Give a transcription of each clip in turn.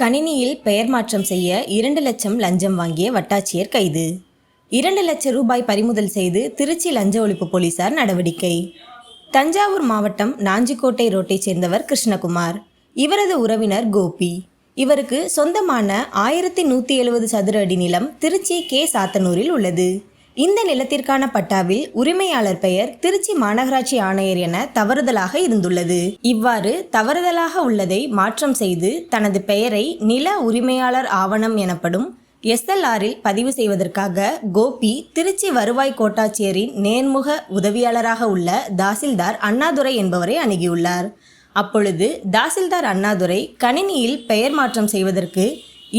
கணினியில் பெயர் மாற்றம் செய்ய இரண்டு லட்சம் லஞ்சம் வாங்கிய வட்டாட்சியர் கைது. இரண்டு லட்சம் ரூபாய் பறிமுதல் செய்து திருச்சி லஞ்ச ஒழிப்பு போலீசார் நடவடிக்கை. தஞ்சாவூர் மாவட்டம் நாஞ்சிக்கோட்டை ரோட்டைச் சேர்ந்தவர் கிருஷ்ணகுமார். இவரது உறவினர் கோபி. இவருக்கு சொந்தமான ஆயிரத்தி நூற்றி எழுபது சதுர அடி நிலம் திருச்சி கே சாத்தனூரில் உள்ளது. இந்த நிலத்திற்கான பட்டாவில் உரிமையாளர் பெயர் திருச்சி மாநகராட்சி ஆணையர் என தவறுதலாக இருந்துள்ளது. இவ்வாறு தவறுதலாக உள்ளதை மாற்றம் செய்து தனது பெயரை நில உரிமையாளர் ஆவணம் எனப்படும் எஸ்எல்ஆரில் பதிவு செய்வதற்காக கோபி திருச்சி வருவாய் கோட்டாட்சியரின் நேர்முக உதவியாளராக உள்ள தாசில்தார் அண்ணாதுரை என்பவரை அணுகியுள்ளார். அப்பொழுது தாசில்தார் அண்ணாதுரை கணினியில் பெயர் மாற்றம் செய்வதற்கு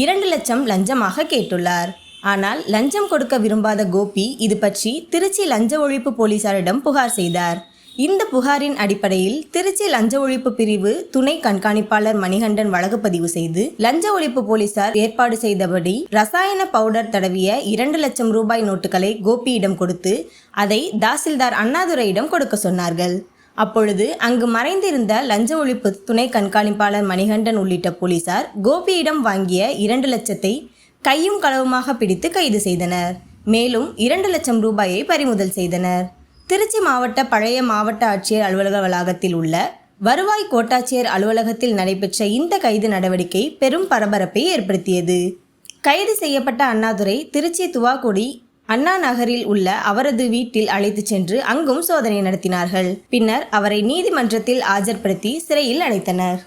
இரண்டு லட்சம் லஞ்சமாக கேட்டுள்ளார். ஆனால் லஞ்சம் கொடுக்க விரும்பாத கோபி இது பற்றி திருச்சி லஞ்ச ஒழிப்பு போலீசாரிடம் புகார் செய்தார். இந்த புகாரின் அடிப்படையில் திருச்சி லஞ்ச ஒழிப்பு பிரிவு துணை கண்காணிப்பாளர் மணிகண்டன் வழக்கு பதிவு செய்து லஞ்ச ஒழிப்பு போலீசார் ஏற்பாடு செய்தபடி ரசாயன பவுடர் தடவிய இரண்டு லட்சம் ரூபாய் நோட்டுகளை கோபியிடம் கொடுத்து அதை தாசில்தார் அண்ணாதுரையிடம் கொடுக்க சொன்னார்கள். அப்பொழுது அங்கு மறைந்திருந்த லஞ்ச ஒழிப்பு துணை கண்காணிப்பாளர் மணிகண்டன் உள்ளிட்ட போலீசார் கோபியிடம் வாங்கிய இரண்டு லட்சத்தை கையும் களவுமாக பிடித்து கைது செய்தனர். மேலும் இரண்டு லட்சம் ரூபாயை பறிமுதல் செய்தனர். திருச்சி மாவட்ட பழைய மாவட்ட ஆட்சியர் அலுவலக வளாகத்தில் உள்ள வருவாய் கோட்டாட்சியர் அலுவலகத்தில் நடைபெற்ற இந்த கைது நடவடிக்கை பெரும் பரபரப்பை ஏற்படுத்தியது. கைது செய்யப்பட்ட அண்ணாதுரை திருச்சி துவாக்குடி அண்ணா நகரில் உள்ள அவரது வீட்டில் அழைத்துச் சென்று அங்கும் சோதனை நடத்தினார்கள். பின்னர் அவரை நீதிமன்றத்தில் ஆஜர்படுத்தி சிறையில் அடைத்தனர்.